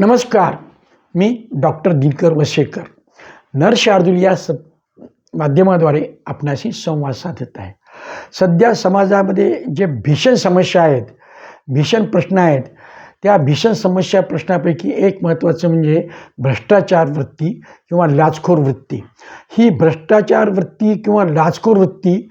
नमस्कार मी डॉक्टर दिनकर वशेकर नर शार्दूल या स माध्यमाद्वारे आपणाशी संवाद साधत आहे. सध्या समाजामध्ये जे भीषण समस्या आहेत भीषण प्रश्न आहेत त्या भीषण समस्या प्रश्नापैकी एक महत्त्वाचं म्हणजे भ्रष्टाचार वृत्ती किंवा लाचखोर वृत्ती. ही भ्रष्टाचार वृत्ती किंवा लाचखोर वृत्ती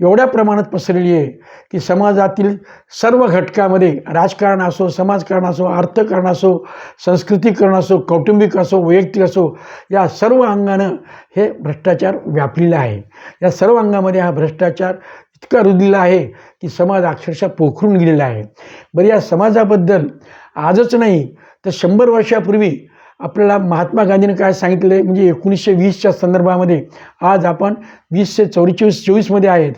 एवढ्या प्रमाणात पसरलेली आहे की समाजातील सर्व घटकामध्ये राजकारण असो समाजकारण असो अर्थकारण असो संस्कृतीकरण असो कौटुंबिक असो वैयक्तिक असो या सर्व अंगानं हे भ्रष्टाचार व्यापलेला आहे. या सर्व अंगामध्ये हा भ्रष्टाचार इतका रुजलेला आहे की समाज अक्षरशः पोखरून गेलेला आहे. बरं या समाजाबद्दल आजच नाही तर शंभर वर्षापूर्वी आपल्याला महात्मा गांधीने काय सांगितलं आहे म्हणजे एकोणीसशे वीसच्या संदर्भामध्ये आज आपण वीसशे चौवेचाळीस चोवीसमध्ये आहेत.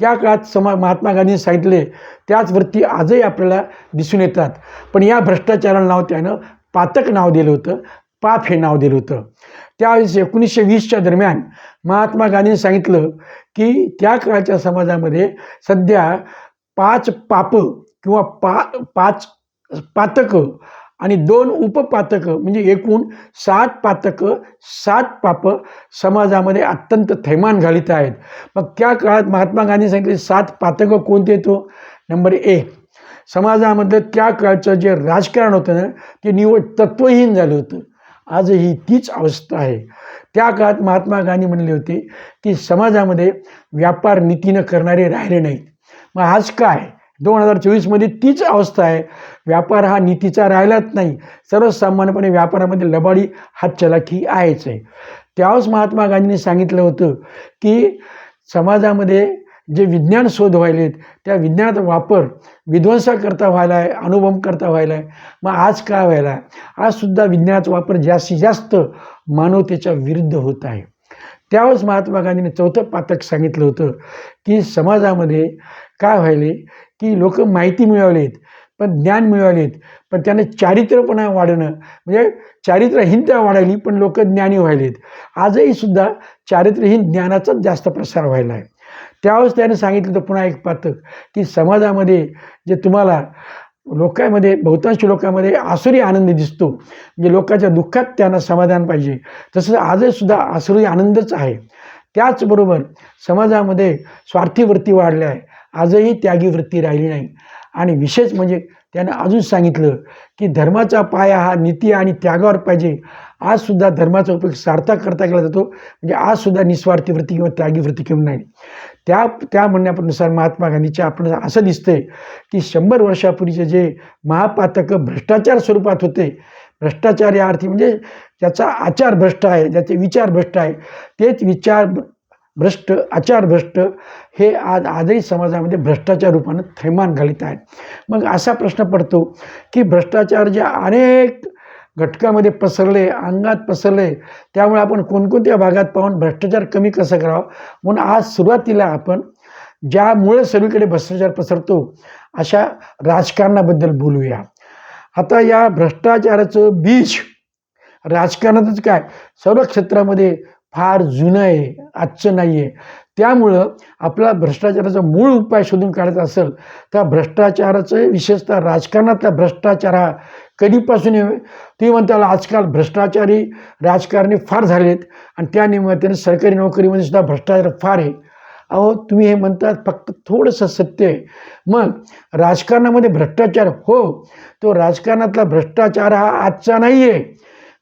त्या काळात समा महात्मा गांधीने सांगितले त्याच वृत्ती आजही आपल्याला दिसून येतात. पण या भ्रष्टाचाराला नाव त्यानं पातक नाव दिलं होतं पाप हे नाव दिलं होतं. त्यावेळेस एकोणीसशे वीसच्या दरम्यान महात्मा गांधींनी सांगितलं की त्या काळच्या समाजामध्ये सध्या पाच पापं किंवा पा पाच पातकं आणि दोन उपपातकं म्हणजे एकूण सात पातकं सात पापं समाजामध्ये अत्यंत थैमान घालीत आहेत. मग त्या काळात महात्मा गांधी सांगितले सात पातकं कोणते येतो नंबर एक समाजामधलं त्या काळचं जे राजकारण होतं ना ते निवड तत्वहीन झालं होतं. आजही तीच अवस्था आहे. त्या काळात महात्मा गांधी म्हणले होते की समाजामध्ये व्यापार नीतीनं करणारे राहिले नाहीत. मग आज काय? दोन हजार चोवीसमध्ये तीच अवस्था आहे. व्यापार हा नीतीचा राहिलाच नाही. सर्वसामान्यपणे व्यापारामध्ये लबाडी हात चलाखी आहेच आहे. त्यावेळेस महात्मा गांधींनी सांगितलं होतं की समाजामध्ये जे विज्ञान शोध व्हायलेत त्या विज्ञानाचा वापर विध्वंसाकरता व्हायला आहे अनुभव करता व्हायला आहे. मग आज काय व्हायला आहे? आजसुद्धा विज्ञानाचा वापर जास्तीत जास्त मानवतेच्या विरुद्ध होत आहे. त्यावेळेस महात्मा गांधीने चौथं पातक सांगितलं होतं की समाजामध्ये काय व्हायले की लोक माहिती मिळवलीत पण ज्ञान मिळवलेत पण त्यांना चारित्र्यपणा वाढणं म्हणजे चारित्र्यहीनता वाढायली पण लोक ज्ञानी व्हायलेत. आजही सुद्धा चारित्र्यहीन ज्ञानाचाच जास्त प्रसार व्हायला आहे. त्यावेळेस त्याने सांगितलं होतं पुन्हा एक पातक की समाजामध्ये जे तुम्हाला लोकांमध्ये बहुतांश लोकांमध्ये आसुरी आनंद दिसतो. म्हणजे लोकांच्या दुःखात त्यांना समाधान पाहिजे. तसं आजसुद्धा आसुरी आनंदच आहे. त्याचबरोबर समाजामध्ये स्वार्थी वृत्ती वाढल्या आहे. आजही त्यागी वृत्ती राहिली नाही. आणि विशेष म्हणजे त्यानं अजून सांगितलं की धर्माचा पाया हा नीती आणि त्यागावर पाहिजे. आजसुद्धा धर्माचा उपयोग सार्थक करता केला जातो. म्हणजे आजसुद्धा निस्वार्थी वृत्ती किंवा त्यागी वृत्ती किंवा नाही. त्या त्या म्हणण्यानुसार महात्मा गांधीच्या आपण असं दिसतंय की शंभर वर्षापूर्वीचे जे महापातक भ्रष्टाचार स्वरूपात होते भ्रष्टाचार या अर्थी म्हणजे ज्याचा आचार भ्रष्ट आहे ज्याचे विचार भ्रष्ट आहे तेच विचार भ्रष्ट आचार भ्रष्ट हे आज आजही समाजामध्ये भ्रष्टाचार रूपानं थैमान घालीत आहेत. मग असा प्रश्न पडतो की भ्रष्टाचार जे अनेक घटकामध्ये पसरले अंगात पसरले त्यामुळे आपण कोणकोणत्या भागात पाहून भ्रष्टाचार कमी कसं करावा? म्हणून आज सुरुवातीला आपण ज्यामुळे सगळीकडे भ्रष्टाचार पसरतो अशा राजकारणाबद्दल बोलूया. आता या भ्रष्टाचाराचं बीज राजकारणातच काय? सर्व क्षेत्रामध्ये फार जुनं आहे आजचं नाही आहे त्यामुळं आपला भ्रष्टाचाराचा मूळ उपाय शोधून काढायचा असेल तर भ्रष्टाचाराचं विशेषतः राजकारणातला भ्रष्टाचार हा कधीपासून आहे तुम्ही आजकाल भ्रष्टाचारी राजकारणी फार झालेत आणि त्या निमित्ताने सरकारी नोकरीमध्ये सुद्धा भ्रष्टाचार फार आहे. अहो तुम्ही हे म्हणतात फक्त थोडंसं सत्य आहे. मग राजकारणामध्ये भ्रष्टाचार हो तो राजकारणातला भ्रष्टाचार हा आजचा नाही आहे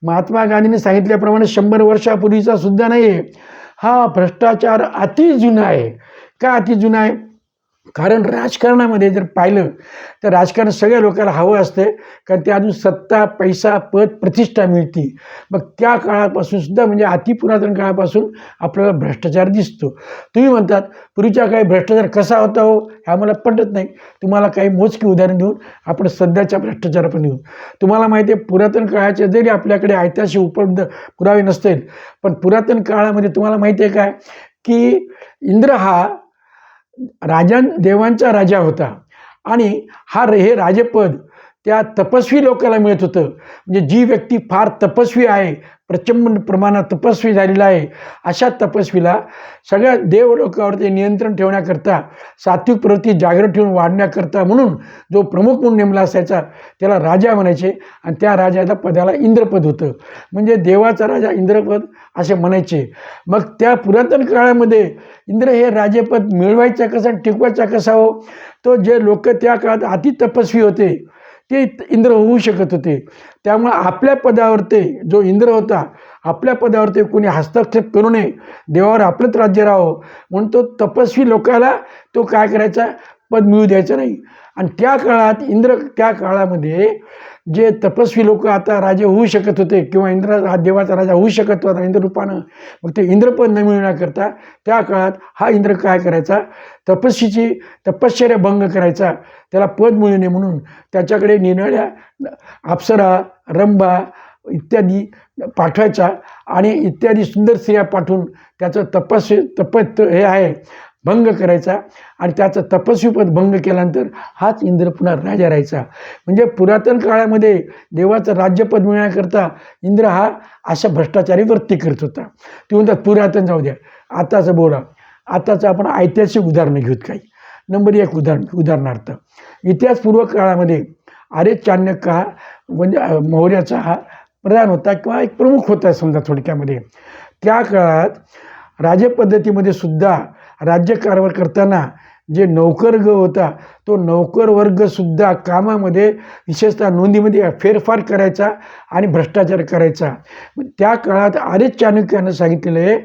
महात्मा गांधींनी सांगितल्याप्रमाणे शंभर वर्षापूर्वीचा सुद्धा नाही आहे हा भ्रष्टाचार अति जुना आहे. का अति जुना आहे? कारण राजकारणामध्ये जर पाहिलं तर राजकारण सगळ्या लोकांना हवं असतं कारण ते अजून सत्ता पैसा पद प्रतिष्ठा मिळती. मग त्या काळापासून सुद्धा म्हणजे अतिपुरातन काळापासून आपल्याला भ्रष्टाचार दिसतो. तुम्ही म्हणतात पूर्वीच्या काळी भ्रष्टाचार कसा होता हो? हे आम्हाला पटत नाही. तुम्हाला काही मोजकी उदाहरण देऊन आपण सध्याच्या भ्रष्टाचारापर्यंत येऊ. तुम्हाला माहिती आहे पुरातन काळाचे जरी आपल्याकडे ऐतिहासिक उपलब्ध पुरावे नसतील पण पुरातन काळामध्ये तुम्हाला माहिती आहे काय? की इंद्र हा राजां देवांचा राजा होता. आणि हा हे राजेपद त्या तपस्वी लोकाला मिळत होतं. म्हणजे जी व्यक्ती फार तपस्वी आहे प्रचंड प्रमाणात तपस्वी झालेला आहे अशा तपस्वीला सगळ्या देवलोकावरती नियंत्रण ठेवण्याकरता सात्विक प्रवृत्ती जागृत ठेवून वाढण्याकरता म्हणून जो प्रमुख म्हणून नेमला असायचा त्याला राजा म्हणायचे आणि त्या राजाच्या पदाला इंद्रपद होतं. म्हणजे देवाचा राजा इंद्रपद असे म्हणायचे. मग त्या पुरातन काळामध्ये इंद्र हे राजेपद मिळवायचा कसा टिकवायचा कसा हो? तो जे लोक त्या काळात अति तपस्वी होते ते इंद्र होऊ शकत होते. त्यामुळे आपल्या पदावर ते जो इंद्र होता आपल्या पदावर ते कोणी हस्तक्षेप करू नये. देवावर आपलंच राज्य राहावं. म्हणून तो तपस्वी लोकाला तो काय करायचा? पद मिळू द्यायचं नाही. आणि त्या काळात इंद्र त्या काळामध्ये जे तपस्वी लोक आता राजे होऊ शकत होते किंवा इंद्र हा देवाचा राजा होऊ शकत होता इंद्ररूपानं मग ते इंद्रपद न मिळण्याकरता त्या काळात हा इंद्र काय करायचा? तपस्वीची तपश्चर्या भंग करायचा. त्याला पद मिळू नये म्हणून त्याच्याकडे निरनिळ्या अप्सरा रंभा इत्यादी पाठवायचा आणि इत्यादी सुंदर स्त्रिया पाठवून त्याचं तपस्वी तपत हे आहे. भंग करायचा आणि त्याचं तपस्वीपद भंग केल्यानंतर हाच इंद्र पुन्हा राजा राहायचा. म्हणजे पुरातन काळामध्ये देवाचं राज्यपद मिळण्याकरता इंद्र हा अशा भ्रष्टाचारी वृत्ती करत होता. ते म्हणतात पुरातन जाऊ द्या. आताचं बोला. आताचं आपण ऐतिहासिक उदाहरणं घेऊत काही. नंबर एक उदाहरण उदाहरणार्थ इतिहासपूर्व काळामध्ये आर्य चाणक्य हा म्हणजे मौर्याचा हा प्रधान होता किंवा एक प्रमुख होता समजा थोडक्यामध्ये. त्या काळात राजपद्धतीमध्ये सुद्धा राज्यकारभार करताना जे नौकरग होता तो नौकर वर्गसुद्धा कामामध्ये विशेषतः नोंदीमध्ये फेरफार करायचा आणि भ्रष्टाचार करायचा. त्या काळात आर्य चाणक्यानं सांगितलेलं आहे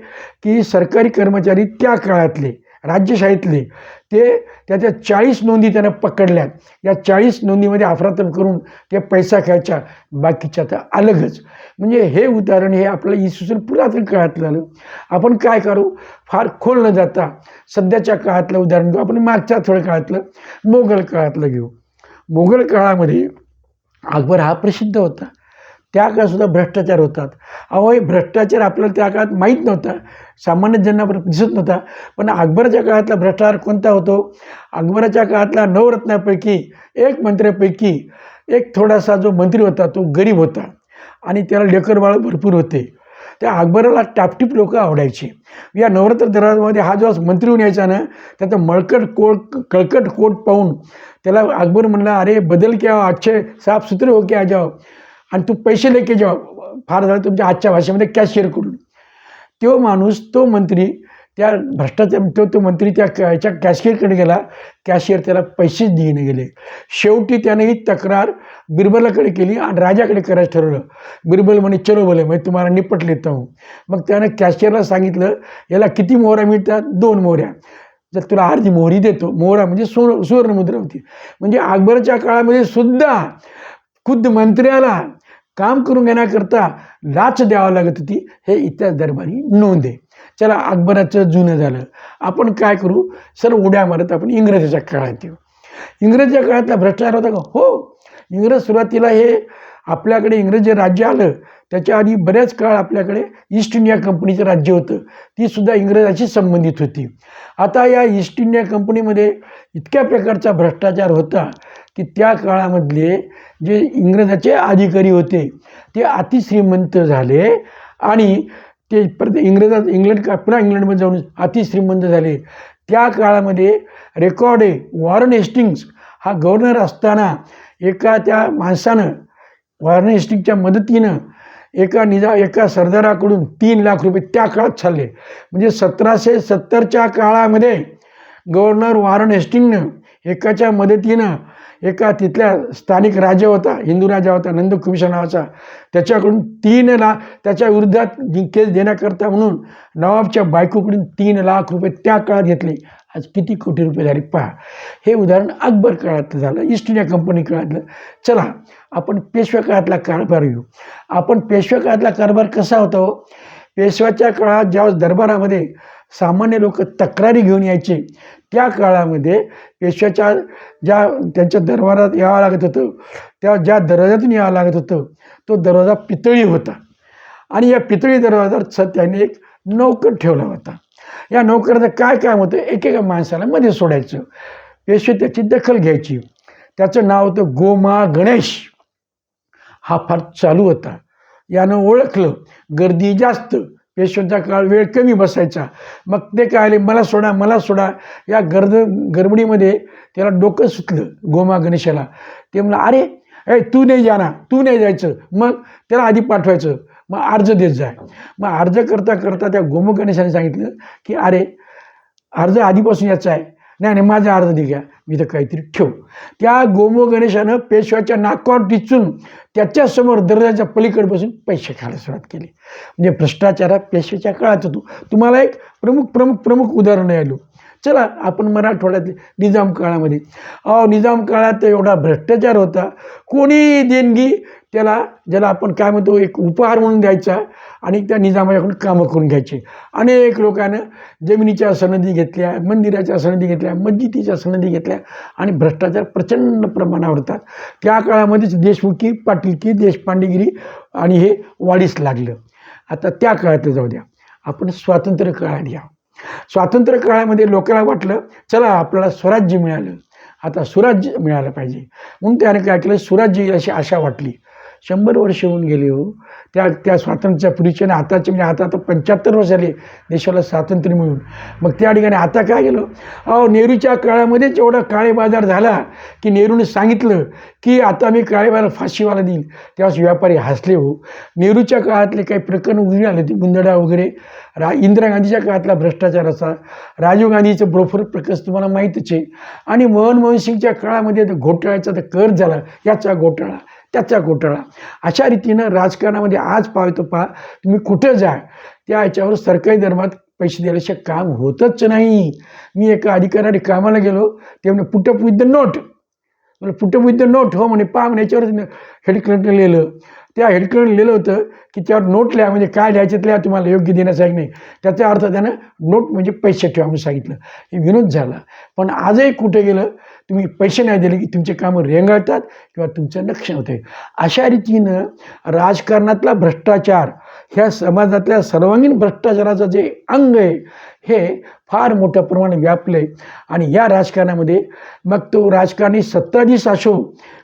की सरकारी कर्मचारी त्या काळातले राज्यशाहीतले ते त्याच्या चाळीस नोंदी त्यानं पकडल्यात. या चाळीस नोंदीमध्ये अफरातफ करून ते पैसा खायच्या बाकीच्या तर अलगच. म्हणजे हे उदाहरण हे आपलं इसुसून पुरातन काळातलं आलं आपण काय करू? फार खोल न जाता सध्याच्या काळातलं उदाहरण घेऊ. आपण मागच्या थोड्या काळातलं मोगल काळातलं घेऊ. मोगल काळामध्ये अकबर हा प्रसिद्ध होता. त्या काळातसुद्धा भ्रष्टाचार होतात. अहो हे भ्रष्टाचार आपल्याला त्या काळात माहीत नव्हता. सामान्य जनावर दिसत नव्हता. पण अकबराच्या काळातला भ्रष्टाचार कोणता होतो? अकबराच्या काळातला नवरत्नापैकी एक मंत्र्यापैकी एक थोडासा जो मंत्री होता तो गरीब होता. आणि त्याला लेकरबाळ भरपूर होते. त्या अकबराला टापटीप लोक आवडायची. या नवरात्र दरबारामध्ये हा जो मंत्री होऊन यायचा ना त्याचा मळकट कोट कळकट कोट पाहून त्याला अकबर म्हणला अरे बदल क्या अच्छे साफ सुथरे हो की आ जाओ. आणि तू पैसे लेके जाओ. फार झालं तुमच्या आजच्या भाषेमध्ये कॅशियर करून तो माणूस तो मंत्री त्या भ्रष्टाचार तो तो मंत्री त्या क- याच्या कॅशियरकडे गेला. कॅशियर त्याला पैसेच देणे गेले. शेवटी त्याने ही तक्रार बिरबलाकडे केली आणि राजाकडे करायचं ठरवलं. बिरबल म्हणे चलो बोले म्हणजे तुम्हाला निपट तर मग त्यानं कॅशियरला सांगितलं याला किती मोहऱ्या मिळतात? दोन मोहऱ्या. जर तुला अर्धी मोहरी देतो. मोहरा म्हणजे सुवर्ण सुवर्णमुद्रा होती. म्हणजे अकबरच्या काळामध्ये सुद्धा खुद्द मंत्र्याला काम करून घेण्याकरता लाच द्यावं लागत होती हे इतिहास दरबारी नोंद आहे. चला अकबराचं जुनं झालं. आपण काय करू? सर उड्या मारत आपण इंग्रजाच्या काळात येऊ. इंग्रजच्या काळातला भ्रष्टाचार होता का? हो. इंग्रज सुरुवातीला हे आपल्याकडे इंग्रज जे राज्य आलं. त्याच्या आधी बऱ्याच काळ आपल्याकडे ईस्ट इंडिया कंपनीचं राज्य होतं. ती सुद्धा इंग्रजाशी संबंधित होती. आता या ईस्ट इंडिया कंपनीमध्ये इतक्या प्रकारचा भ्रष्टाचार होता. की त्या काळामधले जे इंग्रजाचे अधिकारी होते ते अतिश्रीमंत झाले आणि ते परत इंग्रजात इंग्लंड का पुन्हा इंग्लंडमध्ये जाऊन अतिश्रीमंत झाले. त्या काळामध्ये रेकॉर्ड आहे वॉरन हेस्टिंग्स हा गव्हर्नर असताना एका त्या माणसानं वॉरन हेस्टिंगच्या मदतीनं एका निजा एका सरदाराकडून तीन लाख रुपये त्या काळात चालले. म्हणजे सतराशे सत्तरच्या काळामध्ये गव्हर्नर वॉरन हेस्टिंगनं एकाच्या मदतीनं एका तिथल्या स्थानिक राजा होता हिंदू राजा होता नंदकुमिशा नावाचा. त्याच्याकडून तीन लाख त्याच्या विरुद्धात केस देण्याकरता म्हणून नवाबच्या बायकोकडून तीन लाख रुपये त्या काळात घेतले. आज किती कोटी रुपये झाले पहा. हे उदाहरण अकबर काळातलं झालं ईस्ट इंडिया कंपनी काळातलं चला आपण पेशव्या काळातला कारभार घेऊ. आपण पेशव्या काळातला कारभार कसा होता हो? पेशव्याच्या काळात ज्यावेळेस दरबारामध्ये सामान्य लोक तक्रारी घेऊन यायचे त्या काळामध्ये पेशव्याच्या ज्या त्यांच्या दरबारात यावं लागत होतं त्या ज्या दरवाजातून यावं लागत होतं तो दरवाजा पितळी होता. आणि या पितळी दरवाजात त्यांनी एक नौकर ठेवला होता. या नौकराचं काय काम होतं? एकेका माणसाला मध्ये सोडायचं. पेशवे त्याची दखल घ्यायची. त्याचं नाव होतं गोमा गणेश. हा फार चालू होता. यानं ओळखलं. गर्दी जास्त. पेशंटचा काळ वेळ कमी बसायचा. मग ते काय आले मला सोडा मला सोडा. या गर्द गडबडीमध्ये त्याला डोकं सुचलं गोमा गणेशाला. ते म्हणलं अरे ए तू नाही जाणार तू नाही जायचं. मग त्याला आधी पाठवायचं. मग अर्ज देत जाय मग अर्ज करता करता त्या गोमा गणेशाने सांगितलं की अरे अर्ज आधीपासून याचा आहे. नाही नाही माझा अर्ज दे घ्या. मी तर काहीतरी ठेव. त्या गोमो गणेशानं पेशव्याच्या नाकावर टिचून त्याच्यासमोर दर्जाच्या पलीकडे बसून पैसे खायला सुरुवात केली. म्हणजे भ्रष्टाचार हा पेशव्याच्या काळात होतो. तुम्हाला एक प्रमुख प्रमुख प्रमुख उदाहरण आलो चला आपण मराठवाड्यात निजाम काळामध्ये. अहो निजाम काळात एवढा भ्रष्टाचार होता. कोणी देणगी त्याला ज्याला आपण काय म्हणतो एक उपहार म्हणून द्यायचा आणि त्या निजामाच्याकडून कामं करून घ्यायचे. अनेक लोकांना जमिनीच्या सनदी घेतल्या मंदिराच्या सनदी घेतल्या मस्जिदीच्या सनदी घेतल्या आणि भ्रष्टाचार प्रचंड प्रमाणावर होतात त्या काळामध्येच देशमुखी पाटीलकी देशपांडेगिरी आणि हे वाढीस लागलं. आता त्या काळात जाऊ द्या. आपण स्वातंत्र्य काळात घ्या स्वातंत्र्य काळामध्ये लोकांना वाटलं चला आपल्याला स्वराज्य मिळालं. आता सुराज्य मिळालं पाहिजे. म्हणून त्याने काय केलं? सुराज्य अशी आशा वाटली. शंभर वर्ष होऊन गेले हो. त्या त्या स्वातंत्र्याच्या पूर्वीचे आणि आताचे म्हणजे आता आता पंच्याहत्तर वर्ष झाले देशाला स्वातंत्र्य मिळून. मग त्या ठिकाणी आता काय गेलो अहो नेहरूच्या काळामध्येच एवढा काळे बाजार झाला की नेहरूने सांगितलं की आता मी काळे बाजार फाशीवाला देईल. तेव्हाच व्यापारी हसले हो. नेहरूच्या काळातले काही प्रकरण उघडी आले होते गुंदडा वगैरे. रा इंदिरा गांधीच्या काळातला भ्रष्टाचार असा. राजीव गांधीचं ब्रोफर प्रकस तुम्हाला माहीतच आहे. आणि मनमोहन सिंगच्या काळामध्ये तर घोटाळ्याचा तर कर झाला याचा घोटाळा. त्याचा घोटाळा. अशा रीतीनं राजकारणामध्ये आज पाहतो पहा तुम्ही कुठं जा त्या याच्यावर सरकारी धर्मात पैसे दिल्याशिवाय काम होतच नाही. मी एका अधिकाऱ्याने कामाला गेलो ते म्हणे put up with the note. म्हणजे put up with the note. हो म्हणे पहा म्हणे याच्यावर हेडक्लर्कने लिहिलं. त्या हेडक्लर्कने लिहिलं होतं की त्यावर नोट लिहा म्हणजे काय लिहायचं लिहा तुम्हाला योग्य देण्याचं आहे की नाही. त्याचा अर्थ त्यानं नोट म्हणजे पैसे ठेवा म्हणून सांगितलं. हे विनोद झाला. पण आजही कुठे गेलं तुम्ही पैसे नाही दिले की तुमचे कामं रेंगाळतात किंवा तुमचं लक्ष होते अशा रीतीनं राजकारणातला भ्रष्टाचार ह्या समाजातल्या सर्वांगीण भ्रष्टाचाराचं जे अंग आहे हे फार मोठ्या प्रमाणात व्यापलं आहे आणि या राजकारणामध्ये मग तो राजकारणी सत्ताधीश असो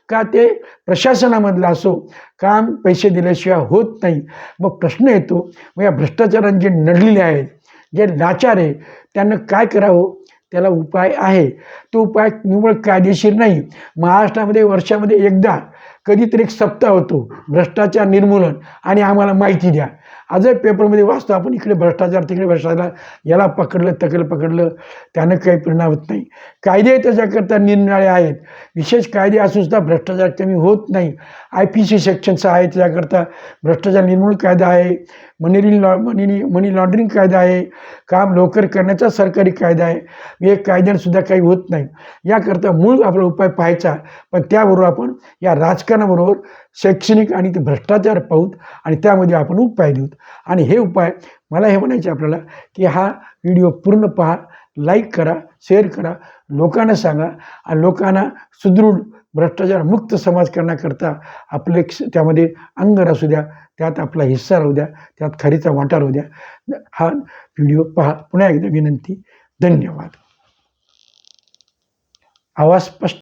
का ते प्रशासनामधला असो? काम पैसे दिल्याशिवाय होत नाही. मग प्रश्न येतो मग या भ्रष्टाचाराने जे नडलेले आहेत जे लाचार आहे त्यांना काय करावं? त्याला उपाय आहे. तो उपाय निव्वळ कायदेशीर नाही. महाराष्ट्रामध्ये वर्षामध्ये एकदा कधीतरी एक सप्ताह होतो भ्रष्टाचार निर्मूलन. आणि आम्हाला माहिती द्या. आजही पेपरमध्ये वाचतो आपण इकडे भ्रष्टाचार तिकडे भ्रष्टाचार याला पकडलं तकडलं पकडलं त्यानं काही परिणाम होत नाही. कायदे त्याच्याकरता निरनिराळे आहेत. विशेष कायदे असून सुद्धा भ्रष्टाचार कमी होत नाही. आय पी सी सेक्शनचं आहे त्याच्याकरता. भ्रष्टाचार निर्मूलन कायदा आहे. मनी लॉ मनी मनी लॉन्ड्रिंग कायदा आहे. काम लवकर करण्याचा सरकारी कायदा आहे. हे कायद्यांसुद्धा काही होत नाही. याकरता मूळ आपला उपाय पाहायचा. पण त्याबरोबर आपण या राजकारणाबरोबर शैक्षणिक आणि ते भ्रष्टाचार पाहूत आणि त्यामध्ये आपण उपाय देऊत. आणि हे उपाय मला हे म्हणायचे आपल्याला की हा व्हिडिओ पूर्ण पहा लाईक करा शेअर करा लोकांना सांगा आणि लोकांना सुदृढ भ्रष्टाचार मुक्त समाज करण्याकरता आपले त्यामध्ये अंग असू द्या त्यात आपला हिस्सा राहू द्या त्यात खरीचा वाटा राहू द्या. हा व्हिडिओ पहा. पुन्हा एकदा विनंती. धन्यवाद. आवाज स्पष्ट